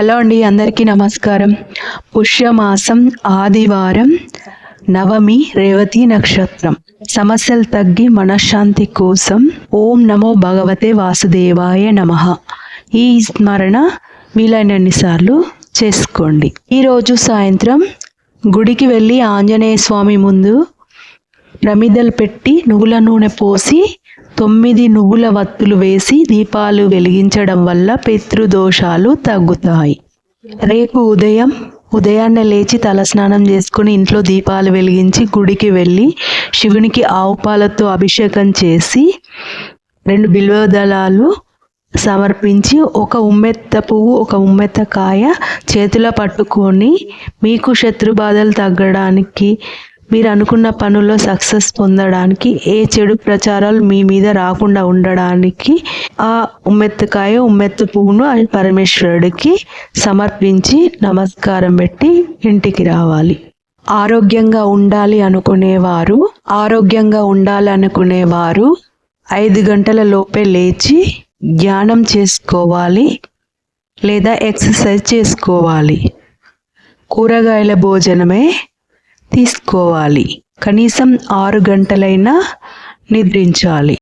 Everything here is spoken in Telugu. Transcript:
హలో అండి అందరికీ నమస్కారం. పుష్యమాసం ఆదివారం నవమి రేవతి నక్షత్రం. సమస్యలు తగ్గి మనశ్శాంతి కోసం ఓం నమో భగవతే వాసుదేవాయ నమ. ఈ స్మరణ వీలైనన్ని సార్లు చేసుకోండి. ఈరోజు సాయంత్రం గుడికి వెళ్ళి ఆంజనేయ స్వామి ముందు ప్రమిదలు పెట్టి నువ్వుల నూనె పోసి తొమ్మిది నువ్వుల వత్తులు వేసి దీపాలు వెలిగించడం వల్ల పితృదోషాలు తగ్గుతాయి. రేపు ఉదయం ఉదయాన్నే లేచి తలస్నానం చేసుకుని ఇంట్లో దీపాలు వెలిగించి గుడికి వెళ్ళి శివునికి ఆవు పాలతో అభిషేకం చేసి రెండు బిల్వ దళాలు సమర్పించి ఒక ఉమ్మెత్త పువ్వు ఒక ఉమ్మెత్త కాయ చేతిలో పట్టుకొని మీకు శత్రు బాధలు తగ్గడానికి మీరు అనుకున్న పనుల్లో సక్సెస్ పొందడానికి ఏ చెడు ప్రచారాలు మీ మీద రాకుండా ఉండడానికి ఆ ఉమ్మెత్తకాయ ఉమ్మెత్త పువ్వును పరమేశ్వరుడికి సమర్పించి నమస్కారం పెట్టి ఇంటికి రావాలి. ఆరోగ్యంగా ఉండాలి అనుకునేవారు ఆరోగ్యంగా ఉండాలి అనుకునేవారు ఐదు గంటల లోపే లేచి ధ్యానం చేసుకోవాలి లేదా ఎక్సర్సైజ్ చేసుకోవాలి. కూరగాయల భోజనమే తీసుకోవాలి. కనీసం ఆరు గంటలైనా నిద్రించాలి.